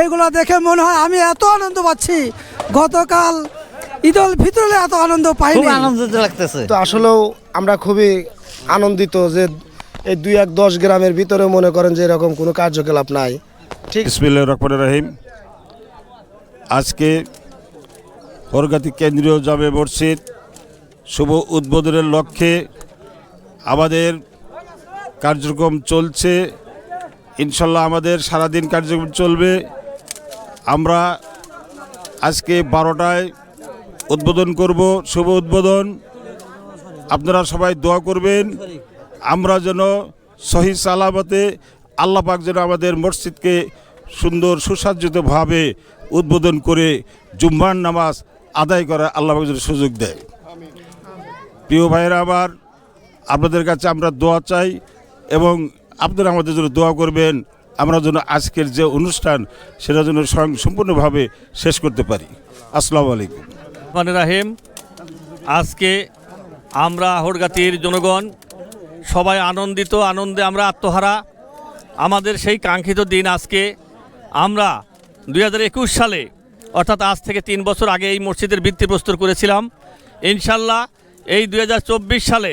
এইগুলো দেখে মনে হয় আমি এত আনন্দ পাচ্ছি। গতকাল ঈদল ভিতরে এত আনন্দ খুব পাইনি আনন্দিত লাগতেছে। তো আসলেও আমরা খুবই আনন্দিত যে এই দুই এক দশ গ্রামের ভিতরে মনে করেন যে এরকম কোনো কার্যকলাপ নাই। ঠিক ইসমিল্লা রহমান রাহিম। আজকে হরগাতি কেন্দ্রীয় জামে মসজিদ শুভ উদ্বোধনের লক্ষ্যে আমাদের কার্যক্রম চলছে। ইনশাল্লাহ আমাদের সারাদিন কার্যক্রম চলবে। আমরা আজকে বারোটায় উদ্বোধন করব, শুভ উদ্বোধন। আপনারা সবাই দোয়া করবেন। আমরা যেন সহি সালামতে আল্লাহ পাক যেন আমাদের মসজিদকে সুন্দর সুসজ্জিতভাবে উদ্বোধন করে জুম্মার নামাজ আদায় করা আল্লাহ পাক যেন সুযোগ দেয়। প্রিয় ভাইয়েরা আমার আপনাদের কাছে আমরা দোয়া চাই এবং আপনারা আমাদের জন্য দোয়া করবেন। আমরা যেন আজকের যে অনুষ্ঠান, সেটা যেন স্বয়ং সম্পূর্ণভাবে শেষ করতে পারি। আসসালামু আলাইকুম। রাহিম, আজকে আমরা হরগাতির জনগণ, সবাই আনন্দিত, আনন্দে আমরা আত্মহারা। আমাদের সেই কাঙ্ক্ষিত দিন আজকে আমরা দু হাজার একুশ সালে, অর্থাৎ আজ থেকে তিন বছর আগে এই মসজিদের ভিত্তি প্রস্তুত করেছিলাম। ইনশাল্লাহ এই দুই হাজার চব্বিশ সালে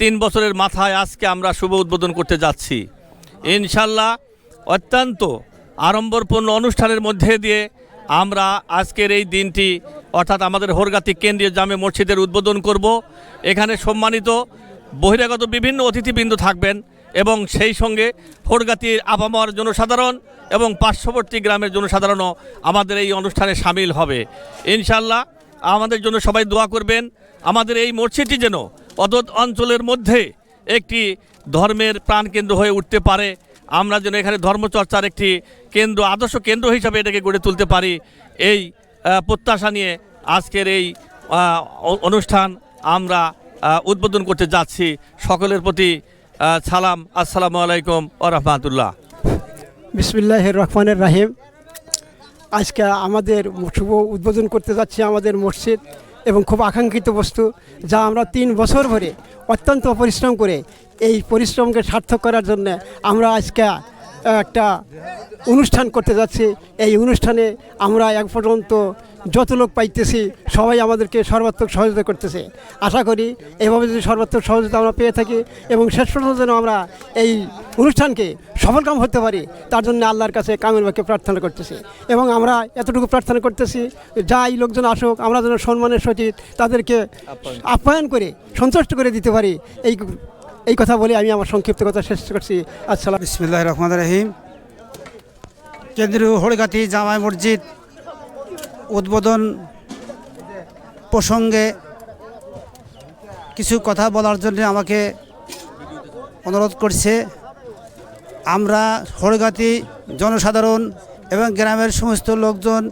তিন বছরের মাথায় আজকে আমরা শুভ উদ্বোধন করতে যাচ্ছি। ইনশাল্লাহ অত্যন্ত আড়ম্বরপূর্ণ অনুষ্ঠানের মধ্যে দিয়ে আমরা আজকের এই দিনটি, অর্থাৎ আমাদের হোরগাতি কেন্দ্রীয় জামে মসজিদের উদ্বোধন করব। এখানে সম্মানিত বহিরাগত বিভিন্ন অতিথিবৃন্দ থাকবেন এবং সেই সঙ্গে হরগাতির আপামর জনসাধারণ এবং পার্শ্ববর্তী গ্রামের জনসাধারণও আমাদের এই অনুষ্ঠানে সামিল হবে। ইনশাল্লাহ আমাদের জন্য সবাই দোয়া করবেন। আমাদের এই মসজিদটি যেন অদত অঞ্চলের মধ্যে একটি ধর্মের প্রাণকেন্দ্র হয়ে উঠতে পারে। আমরা যেন এখানে ধর্মচর্চার একটি কেন্দ্র, আদর্শ কেন্দ্র হিসাবে এটাকে গড়ে তুলতে পারি। এই প্রত্যাশা নিয়ে আজকের এই অনুষ্ঠান আমরা উদ্বোধন করতে যাচ্ছি। সকলের প্রতি সালাম, আসসালামু আলাইকুম ও রহমাতুল্লাহ। বিসমিল্লাহ রহমানের রাহিম। আজকে আমাদের শুভ উদ্বোধন করতে যাচ্ছি আমাদের মসজিদ এবং খুব আকাঙ্ক্ষিত বস্তু, যা আমরা তিন বছর ধরে অত্যন্ত পরিশ্রম করে এই পরিশ্রমকে সার্থক করার জন্য আমরা আজকে একটা অনুষ্ঠান করতে যাচ্ছি। এই অনুষ্ঠানে আমরা এক পর্যন্ত যত লোক পাইতেছি সবাই আমাদেরকে সর্বাত্মক সহযোগিতা করতেছে। আশা করি এভাবে যদি সর্বাত্মক সহযোগিতা আমরা পেয়ে থাকি এবং শেষ পর্যন্ত যেন আমরা এই অনুষ্ঠানকে সফলকাম হতে পারি তার জন্য আল্লাহর কাছে কামের বাক্যে প্রার্থনা করতেছি। এবং আমরা এতটুকু প্রার্থনা করতেছি যাই লোকজন আসুক আমরা যেন সম্মানের সহিত তাদেরকে আপ্যায়ন করে সন্তুষ্ট করে দিতে পারি এই এই কথা বলে আমি আমার সংক্ষিপ্ত কথা শেষ করছি। আসসালাম। বিসমিল্লাহ রহমান রহিম। কেন্দ্রীয় হরিগাতি জামাই মসজিদ উদ্বোধন প্রসঙ্গে কিছু কথা বলার জন্য আমাকে অনুরোধ করছে। আমরা হরিগাতি জনসাধারণ এবং গ্রামের সমস্ত লোকজন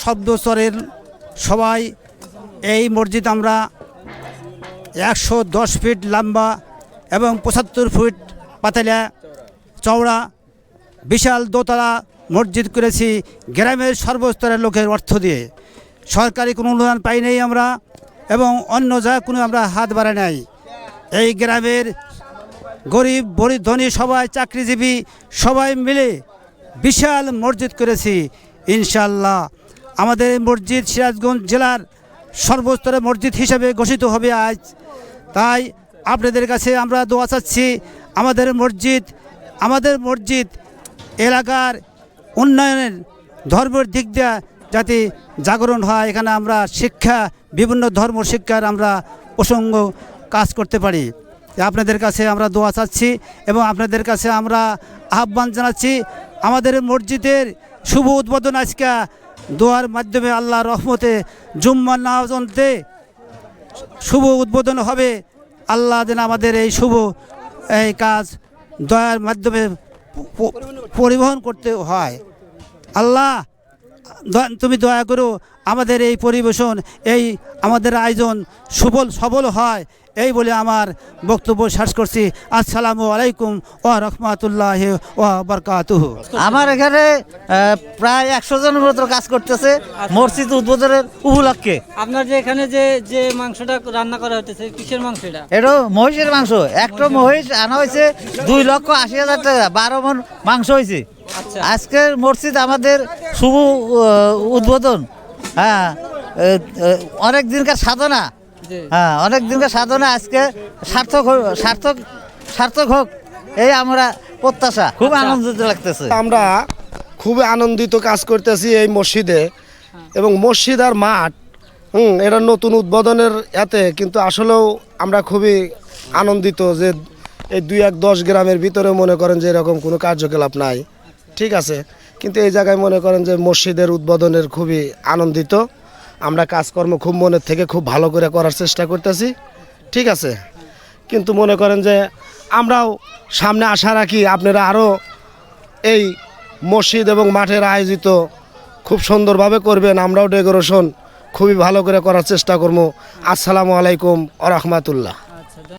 শব্দচরের সবাই এই মসজিদ আমরা একশো দশ ফিট লম্বা এবং পঁচাত্তর ফিট পাতালা চওড়া। বিশাল দোতলা মসজিদ করেছি গ্রামের সর্বস্তরের লোকের অর্থ দিয়ে। সরকারি কোনো অনুদান পাই নাই আমরা এবং অন্য যা কোনো আমরা হাত বাড়াই নাই। এই গ্রামের গরিব, বড়ি, ধনী সবাই চাকরিজীবী সবাই মিলে বিশাল মসজিদ করেছি ইনশাল্লাহ আমাদের মসজিদ সিরাজগঞ্জ জেলার সর্বস্তরের মসজিদ হিসেবে ঘোষিত হবে আজ। তাই আপনাদের কাছে আমরা দোয়া চাচ্ছি, আমাদের মসজিদ আমাদের মসজিদ এলাকার উন্নয়নের ধর্মের দিক দিয়ে যাতে জাগরণ হয়, এখানে আমরা শিক্ষা, বিভিন্ন ধর্ম শিক্ষার আমরা প্রসঙ্গ কাজ করতে পারি। আপনাদের কাছে আমরা দোয়া চাচ্ছি এবং আপনাদের কাছে আমরা আহ্বান জানাচ্ছি, আমাদের মসজিদের শুভ উদ্বোধন আজকে দোয়ার মাধ্যমে আল্লাহ রহমতে জুম্মা নাজনতে শুভ উদ্বোধন হবে। আল্লাহ যেন আমাদের এই শুভ, এই কাজ দয়ার মাধ্যমে পরিবহন করতে হয়। আল্লাহ দ- তুমি দয়া করো আমাদের এই পরিবেশন এই আমাদের আয়োজন সুবল সবল হয় এই বলে আমার বক্তব্য শেষ করছি। আসসালামু আলাইকুম ও রহমতুল্লাহ ও বরকাতুহ। আমার এখানে প্রায় একশো জনের মতো কাজ করতেছে মসজিদ উদ্বোধনের উপলক্ষে। আপনার যে এখানে যে যে মাংসটা রান্না করা হতেছে কিসের মাংস এটা? এটা মহিষের মাংস। একটা মহিষ আনা হয়েছে দুই লক্ষ আশি হাজার টাকা বারো মন মাংস হয়েছে। আচ্ছা। আজকের মসজিদ আমাদের শুভ উদ্বোধন। হ্যাঁ অনেক দিনকার সাধনা। হ্যাঁ অনেক দিনকার সাধনা আজকে সার্থক সার্থক সার্থক হোক এই আমরা প্রত্যাশা। খুব আনন্দিত লাগতেছে। আমরা খুবই আনন্দিত কাজ করতেছি এই মসজিদে এবং মসজিদ আর মাঠ হুম এটা নতুন উদ্বোধনের এতে কিন্তু আসলেও আমরা খুবই আনন্দিত যে এই দুই এক দশ গ্রামের ভিতরে মনে করেন যে এরকম কোনো কার্যকলাপ নাই। ঠিক আছে? কিন্তু এই জায়গায় মনে করেন যে মসজিদের উদ্বোধনের খুবই আনন্দিত। আমরা কাজকর্ম খুব মনের থেকে খুব ভালো করে করার চেষ্টা করতেছি। ঠিক আছে? কিন্তু মনে করেন যে আমরাও সামনে আশা রাখি আপনারা আরও এই মসজিদ এবং মাঠের আয়োজিত খুব সুন্দরভাবে করবেন। আমরাও ডেকোরেশন খুবই ভালো করে করার চেষ্টা করব। আসসালামু আলাইকুম আ রহমাতুল্লাহ।